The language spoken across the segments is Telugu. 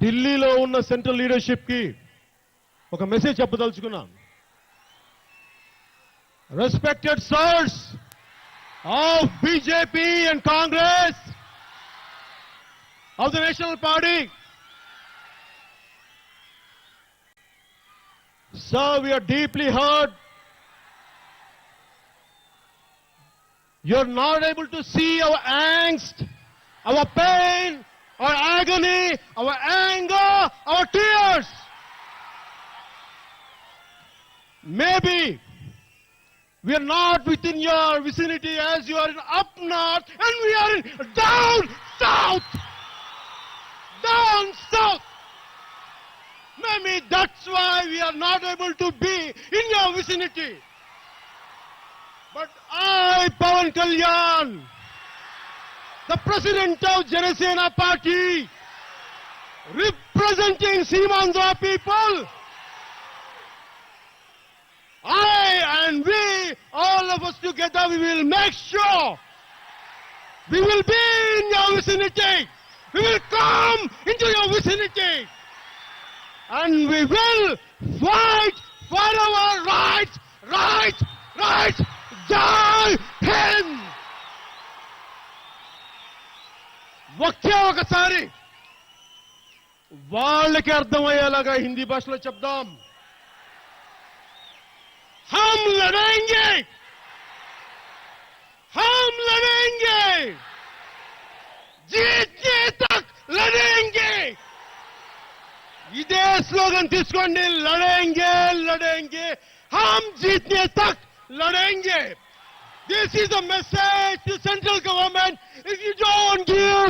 ఢిల్లీలో ఉన్న సెంట్రల్ లీడర్షిప్కి ఒక మెసేజ్ చెప్పదలుచుకున్నాను respected sirs of BJP and Congress of the national party Sir, we are deeply hurt. You're not able to see our angst, our pain, our agony, our anger, our tears. Maybe we are not within your vicinity as you are in up north and we are in down south. Down south. Maybe that's why we are not able to be in your vicinity. But I, Pawan Kalyan, the president of Janasena party, representing Simandra people, I and we, all of us together, we will make sure we will be in your vicinity. We will come into your vicinity and we will fight for our rights, rights, rights. Jai Hind! ఒకే ఒకసారి వాళ్ళకి అర్థమయ్యేలాగా హిందీ భాషలో చెప్దాం हम लड़ेंगे हम लड़ेंगे जीतने तक लड़ेंगे ఇదే స్లోగన్ తీసుకోండి లడేంగే లడేంగే హమ్ జీతనే తక్ లడేంగే this is the message to central government if you don't give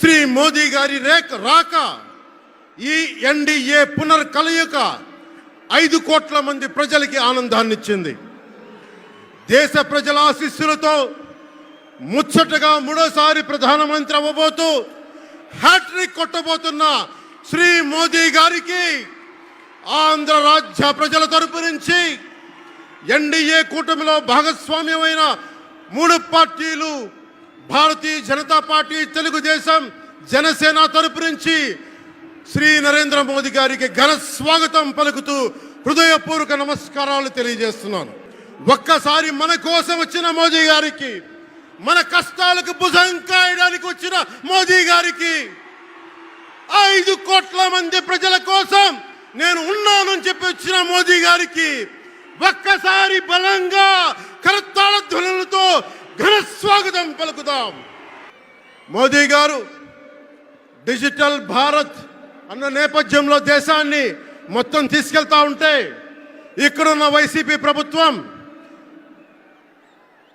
Shri Modi గారి రేఖ రాక ఈ ఎన్డీఏ పునర్కలయిక ఐదు కోట్ల మంది ప్రజలకి ఆనందాన్నిచ్చింది. దేశ ప్రజల ఆశీస్సులతో ముచ్చటగా మూడోసారి ప్రధానమంత్రి అవ్వబోతూ హ్యాట్రిక్ కొట్టబోతున్న శ్రీ మోదీ గారికి ఆంధ్ర రాజ్య ప్రజల తరపు నుంచి ఎన్డీఏ కూటమిలో భాగస్వామ్యమైన మూడు పార్టీలు భారతీయ జనతా పార్టీ తెలుగుదేశం జనసేన తరపు నుంచి శ్రీ నరేంద్ర మోదీ గారికి ఘన స్వాగతం పలుకుతూ హృదయపూర్వక నమస్కారాలు తెలియజేస్తున్నాను. ఒక్కసారి మన కోసం వచ్చిన మోదీ గారికి మన కష్టాలకు భుజం కాయడానికి వచ్చిన మోదీ గారికి ఐదు కోట్ల మంది ప్రజల కోసం నేను ఉన్నానని చెప్పి వచ్చిన మోదీ గారికి ఒక్కసారి బలంగా కరతాళ ధ్వనులతో ఘన స్వాగతం పలుకుదాం. మోదీ గారు డిజిటల్ భారత్ అన్న నేపథ్యంలో దేశాన్ని మొత్తం తీసుకెళ్తా ఉంటే ఇక్కడున్న వైసీపీ ప్రభుత్వం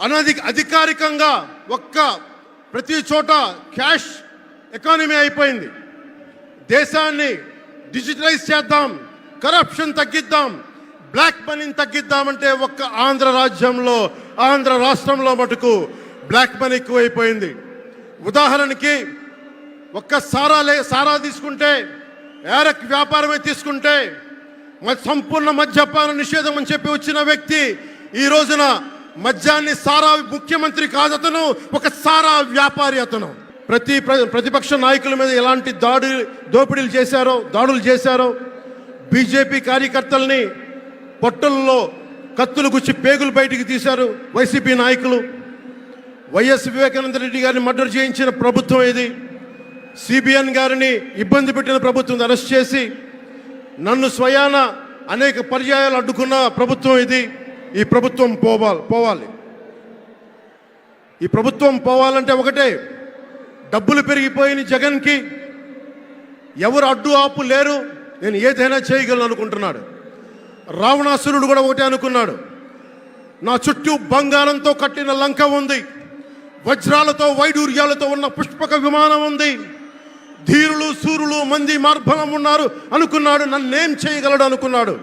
అనధి అధికారికంగా ఒక్క ప్రతి చోట క్యాష్ ఎకానమీ అయిపోయింది. దేశాన్ని డిజిటలైజ్ చేద్దాం కరప్షన్ తగ్గిద్దాం బ్లాక్ మనీని తగ్గిద్దామంటే ఒక్క ఆంధ్ర రాజ్యంలో ఆంధ్ర రాష్ట్రంలో మటుకు బ్లాక్ మనీ ఎక్కువైపోయింది. ఉదాహరణకి ఒక్క సారా లే సారా తీసుకుంటే ఏరక్ వ్యాపారమే తీసుకుంటే సంపూర్ణ మద్యపాన నిషేధం అని చెప్పి వచ్చిన వ్యక్తి ఈ రోజున మద్యాన్ని సారా ముఖ్యమంత్రి కాదు అతను ఒక సారా వ్యాపారి అతను. ప్రతి ప్ర- ప్రతిపక్ష నాయకుల మీద ఎలాంటి దాడి దోపిడీలు చేశారో దాడులు చేశారో బీజేపీ కార్యకర్తల్ని పొట్టల్లో కత్తులు గుచ్చి పేగులు బయటికి తీశారు వైసీపీ నాయకులు. వైఎస్ వివేకానంద రెడ్డి గారిని మర్డర్ చేయించిన ప్రభుత్వం ఇది సిబిఎన్ గారిని ఇబ్బంది పెట్టిన ప్రభుత్వం అరెస్ట్ చేసి నన్ను స్వయాన అనేక పర్యాయాలు అడ్డుకున్న ప్రభుత్వం ఇది. ఈ ప్రభుత్వం పోవాలి పోవాలి. ఈ ప్రభుత్వం పోవాలంటే ఒకటే డబ్బులు పెరిగిపోయిన జగన్కి ఎవరు అడ్డు ఆపు లేరు నేను ఏదైనా చేయగలను అనుకుంటున్నాడు. రావణాసురుడు కూడా ఒకటే అనుకున్నాడు. నా చుట్టూ బంగారంతో కట్టిన లంక ఉంది. వజ్రాలతో వైడూర్యాలతో ఉన్న పుష్పక విమానం ఉంది. ధీరులు సూరులు మంది మార్బలం ఉన్నారు అనుకున్నాడు. నన్నేం చేయగలడు అనుకున్నాడు.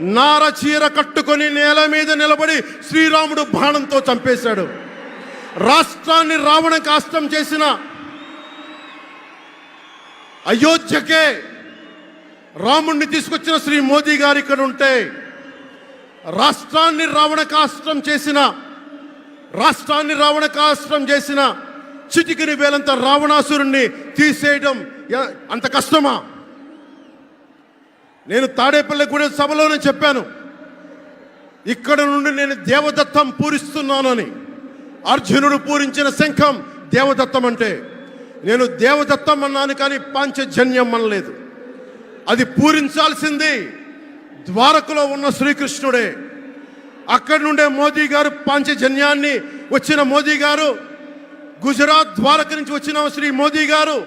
నార చీర కట్టుకొని నేల మీద నిలబడి శ్రీరాముడు బాణంతో చంపేశాడు. రాష్ట్రాన్ని రావణ కాష్టం చేసిన అయోధ్యకే రాముణ్ణి తీసుకొచ్చిన శ్రీ మోదీ గారు ఇక్కడ ఉంటే రాష్ట్రాన్ని రావణ కాష్టం చేసిన రాష్ట్రాన్ని రావణ కాష్టం చేసిన చిటికిని వేలంత రావణాసురుణ్ణి తీసేయడం అంత కష్టమా? నేను తాడేపల్లిగూడెం సభలోనే చెప్పాను. ఇక్కడ నుండి నేను దేవదత్తం పూరిస్తున్నానని. అర్జునుడు పూరించిన శంఖం దేవదత్తం అంటే. నేను దేవదత్తం అన్నాను కానీ పాంచజన్యం అనలేదు. అది పూరించాల్సింది. ద్వారకలో ఉన్న శ్రీకృష్ణుడే. అక్కడి నుండే మోదీ గారు పాంచజన్యాన్ని వచ్చిన మోదీ గారు గుజరాత్ ద్వారక నుంచి వచ్చిన శ్రీ మోదీ గారు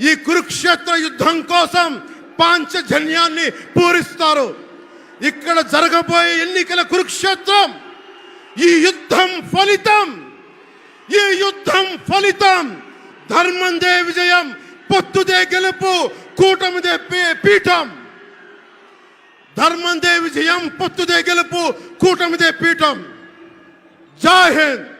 ఈ కురుక్షేత్ర యుద్ధం కోసం పాంచజన్యాన్ని పూరిస్తారు. ఇక్కడ జరగబోయే ఎన్నికల కురుక్షేత్రం ఈ యుద్ధం ఫలితం ఈ యుద్ధం ఫలితం. ధర్మందే విజయం పొత్తుదే గెలుపు కూటమిదే పీ- పీఠం. ధర్మందే విజయం పొత్తుదే గెలుపు కూటమిదే పీఠం. జై హింద్.